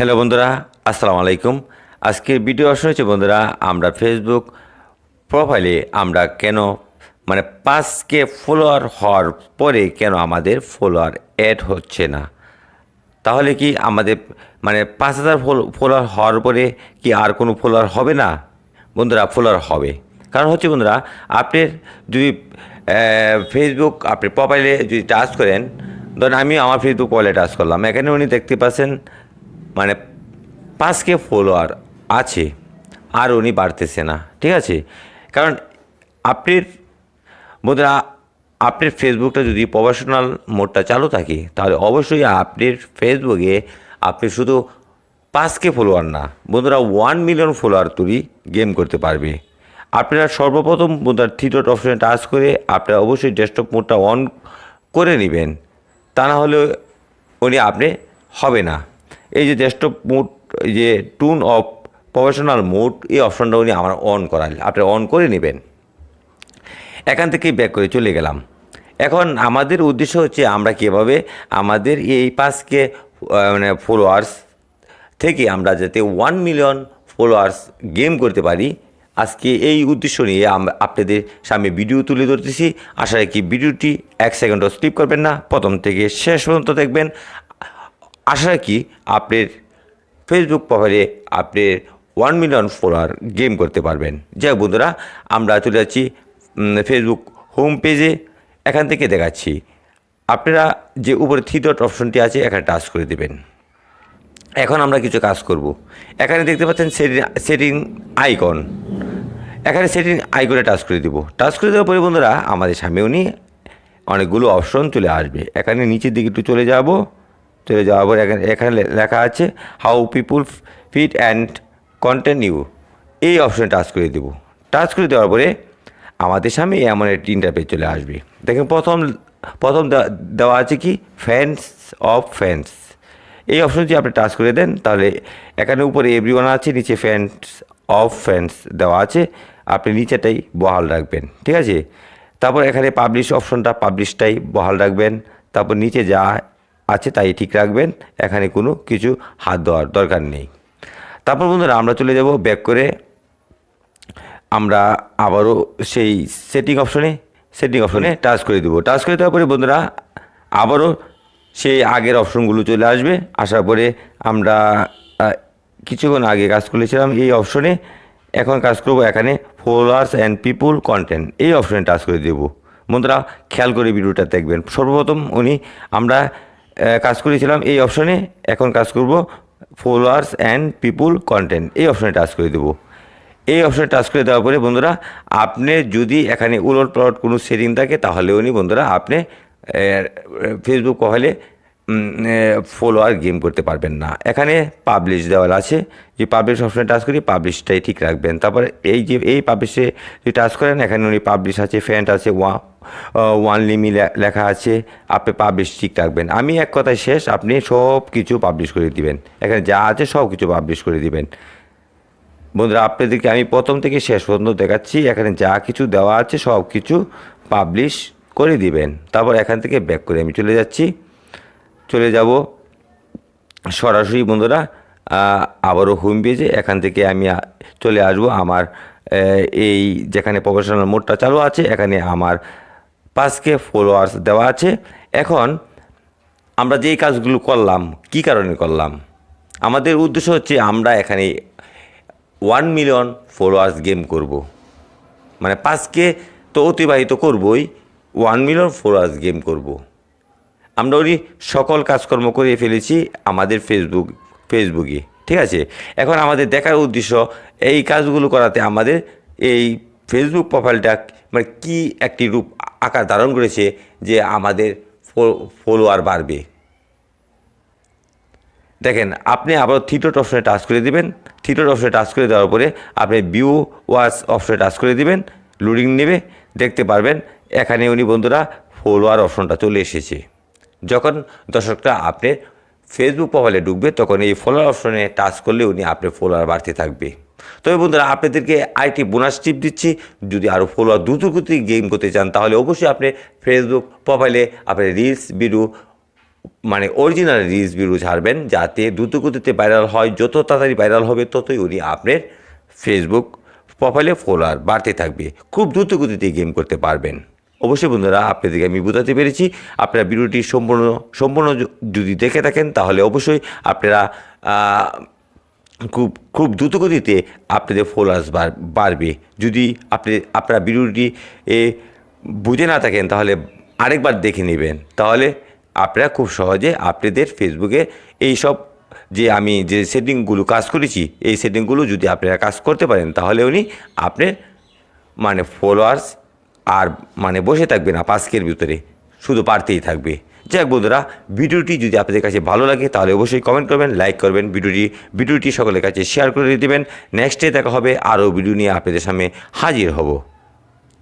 Hello বন্ধুরা, আসসালামু আলাইকুম। আজকের ভিডিও আসা হচ্ছে বন্ধুরা, আমরা ফেসবুক প্রোফাইলে আমরা কেন মানে পাঁচকে ফলোয়ার হওয়ার পরে কেন আমাদের ফলোয়ার অ্যাড হচ্ছে না? তাহলে কি আমাদের মানে পাঁচ হাজার ফলোয়ার হওয়ার পরে কি আর কোনো ফলোয়ার হবে না? বন্ধুরা ফলোয়ার হবে। কারণ হচ্ছে বন্ধুরা, আপনি যদি ফেসবুক আপনি প্রোফাইলে যদি টাচ করেন, ধরেন আমি আমার ফেসবুক প্রোফাইলে টাচ করলাম। এখানে উনি দেখতে পাচ্ছেন মানে পাঁচকে ফলোয়ার আছে, আর উনি বাড়তেছে না, ঠিক আছে? কারণ আপনার, বন্ধুরা, আপনার ফেসবুকটা যদি প্রফেশনাল মোডটা চালু থাকে, তাহলে অবশ্যই আপনার ফেসবুকে আপনি শুধু পাঁচকে ফলোয়ার না, বন্ধুরা ওয়ান মিলিয়ন ফলোয়ার তুলি গেম করতে পারবে। আপনারা সর্বপ্রথম, বন্ধুরা থ্রি ডট অপশনে টাচ করে আপনারা অবশ্যই ডেস্কটপ মোডটা অন করে নেবেন। তা না হলে উনি আপনি হবে না। এই যে ডেস্কটপ মোড এই যে টুন অফ প্রফেশনাল মোড এই অপশনটা উনি আমার অন করাল আপনি অন করে নেবেন। এখান থেকেই ব্যাক করে চলে গেলাম। এখন আমাদের উদ্দেশ্য হচ্ছে আমরা কীভাবে আমাদের এই আহ, মানে ফলোয়ার্স থেকে আমরা যাতে ওয়ান মিলিয়ন ফলোয়ার্স গেম করতে পারি আজকে এই উদ্দেশ্য নিয়ে আপনাদের সামনে ভিডিও তুলে ধরতেছি। আশা রাখি ভিডিওটি এক সেকেন্ডও স্কিপ করবেন না। প্রথম থেকে শেষ পর্যন্ত দেখবেন। আশা রাখি আপনার ফেসবুক প্রোফাইলে আপনি ওয়ান মিলিয়ন ফলোয়ার গেম করতে পারবেন। যাই বন্ধুরা, আমরা চলে যাচ্ছি ফেসবুক হোম পেজে এখান থেকে দেখাচ্ছি। আপনারা যে উপরে থ্রি ডট অপশনটি আছে, এখানে টাচ করে দেবেন। এখন আমরা কিছু কাজ করব। এখানে দেখতে পাচ্ছেন সেটিং সেটিং আইকন এখানে সেটিং আইকনে টাচ করে দিব। টাচ করে দেওয়ার পরে বন্ধুরা, আমাদের সামনে উনি অনেকগুলো অপশন চলে আসবে। এখানে নিচের দিকে একটু চলে যাব। চলে যাওয়ার পর এখানে এখানে লেখা আছে how people fit and continue এই অপশনে টাচ করে দেব। টাচ করে দেওয়ার পরে আমাদের সামনে এমন একটি ইন্টারপেজ চলে আসবে। দেখেন প্রথম প্রথম দেওয়া- আছে কি? ফ্যান্স অফ ফ্যান্স এই অপশন যদি আপনি টাচ করে দেন, তাহলে এখানে উপরে এভরিওয়ান আছে, নিচে ফ্যান্স অফ ফ্যান্স দেওয়া আছে। আপনি নিচেটাই বহাল রাখবেন, ঠিক আছে? তারপর এখানে পাবলিশ অপশনটা পাবলিশটাই বহাল রাখবেন। তারপর নিচে যা আছে, তাই ঠিক রাখবেন। এখানে কোনো কিছু হাত দেওয়ার দরকার নেই। তারপর বন্ধুরা, আমরা চলে যাব ব্যাক করে। আমরা আবারও সেই সেটিং অপশনে সেটিং অপশনে টাচ করে দেবো। টাচ করে দেওয়ার পরে বন্ধুরা, আবারও সেই আগের অপশনগুলো চলে আসবে। আসার পরে আমরা কিছুক্ষণ আগে কাজ করেছিলাম এই অপশনে এখন কাজ করব এখানে ফলোয়ার্স অ্যান্ড পিপুল কন্টেন্ট এই অপশনে টাচ করে দেবো। বন্ধুরা, খেয়াল করে ভিডিওটা দেখবেন। সর্বপ্রথম উনি, আমরা কাজ করেছিলাম এই অপশনে এখন কাজ করব ফলোয়ার্স অ্যান্ড পিপুল কন্টেন্ট এই অপশনে টাচ করে দেবো। এই অপশনে টাচ করে দেওয়ার পরে বন্ধুরা, আপনি যদি এখানে উলট পলট কোনো সেটিং থাকে, তাহলে উনি বন্ধুরা, আপনি ফেসবুক প্রোফাইলে ফলোয়ার গেম করতে পারবেন না। এখানে পাবলিশ দেওয়া আছে। যে পাবলিশ অপশনে টাচ করি পাবলিশটাই ঠিক রাখবেন। তারপরে এই যে, এই পাবলিশে যদি টাচ করেন, এখানে উনি পাবলিশ আছে ফ্যান্ট আছে ওয়া ওয়ান লিমি লেখা আছে, আপনি পাবলিশ ঠিক রাখবেন। আমি এক কথায় শেষ, আপনি সব কিছু পাবলিশ করে দিবেন। এখানে যা আছে সব কিছু পাবলিশ করে দিবেন। বন্ধুরা, আপনাদেরকে আমি প্রথম থেকে শেষ পর্যন্ত দেখাচ্ছি। এখানে যা কিছু দেওয়া আছে সব কিছু পাবলিশ করে দিবেন। তারপর এখান থেকে ব্যাক করে আমি চলে যাচ্ছি। চলে যাব সরাসরি বন্ধুরা আবারও হোম পেজে এখান থেকে আমি চলে আসব আমার এই যেখানে প্রফেশনাল মোডটা চালু আছে, এখানে আমার পাঁচকে ফলোয়ার্স দেওয়া আছে এখন আমরা যেই কাজগুলো করলাম, কি কারণে করলাম আমাদের উদ্দেশ্য হচ্ছে আমরা এখানে ওয়ান মিলিয়ন ফলোয়ার্স গেম করব। মানে পাঁচকে তো অতিবাহিত করবই ওয়ান মিলিয়ন ফলোয়ার্স গেম করব। আমরা ওই সকল কাজকর্ম করে ফেলেছি আমাদের ফেসবুক ফেসবুকে ঠিক আছে? এখন আমাদের দেখার উদ্দেশ্য, এই কাজগুলো করাতে আমাদের এই ফেসবুক প্রোফাইলটা মানে কি একটি রূপ আকার ধারণ করেছে যে আমাদের ফলোয়ার বাড়বে? দেখেন, আপনি আবার থিটোট অপশনে টাচ করে দিবেন। থিটোট অপশনে টাচ করে দেওয়ার পরে আপনি ভিউ ওয়াচ অপশনে টাচ করে দিবেন লোডিং নেবে, দেখতে পারবেন, এখানে উনি বন্ধুরা ফলোয়ার অপশনটা চলে এসেছে। যখন দর্শকরা আপনি ফেসবুক প্রোফাইলে ঢুকবে, তখন এই ফলোয়ার অপশনে টাচ করলে উনি আপনার ফলোয়ার বাড়তে থাকবে। তবে বন্ধুরা, আপনাদেরকে আইটি বোনাস টিপ দিচ্ছি। যদি আরও ফলোয়ার দ্রুত গতি গেম করতে চান, তাহলে অবশ্যই আপনি ফেসবুক প্রোফাইলে আপনি রিলস ভিডিও মানে অরিজিনাল রিলস ভিডিও ছাড়বেন, যাতে দ্রুত গতিতে ভাইরাল হয়। যত তাড়াতাড়ি ভাইরাল হবে, ততই উনি আপনার ফেসবুক প্রোফাইলে ফলোয়ার বাড়তে থাকবে। খুব দ্রুত গতিতে গেম করতে পারবেন। অবশ্যই বন্ধুরা, আপনাদেরকে আমি বোঝাতে পেরেছি। আপনারা ভিডিওটি সম্পূর্ণ সম্পূর্ণ যদি দেখে থাকেন, তাহলে অবশ্যই আপনারা খুব খুব দ্রুত গতিতে আপনাদের ফলোয়ার্স বাড়বে। যদি আপনি, আপনারা ভিডিওটি, এ, বুঝে না থাকেন, তাহলে আরেকবার দেখে নেবেন। তাহলে আপনারা খুব সহজে আপনাদের ফেসবুকে এই সব যে আমি যে সেটিংগুলো কাজ করেছি, এই সেটিংগুলো যদি আপনারা কাজ করতে পারেন, তাহলে উনি আপনার মানে ফলোয়ার্স আর মানে বসে থাকবে না পাস্কের ভিতরে, শুধু পারতেই থাকবে। যাক বন্ধুরা, ভিডিওটি যদি আপনাদের কাছে ভালো লাগে, তাহলে অবশ্যই কমেন্ট করবেন লাইক করবেন, ভিডিওটি ভিডিওটি সকলের কাছে শেয়ার করে দেবেন। নেক্সট ডে দেখা হবে আরও ভিডিও নিয়ে আপনাদের সামনে হাজির হব।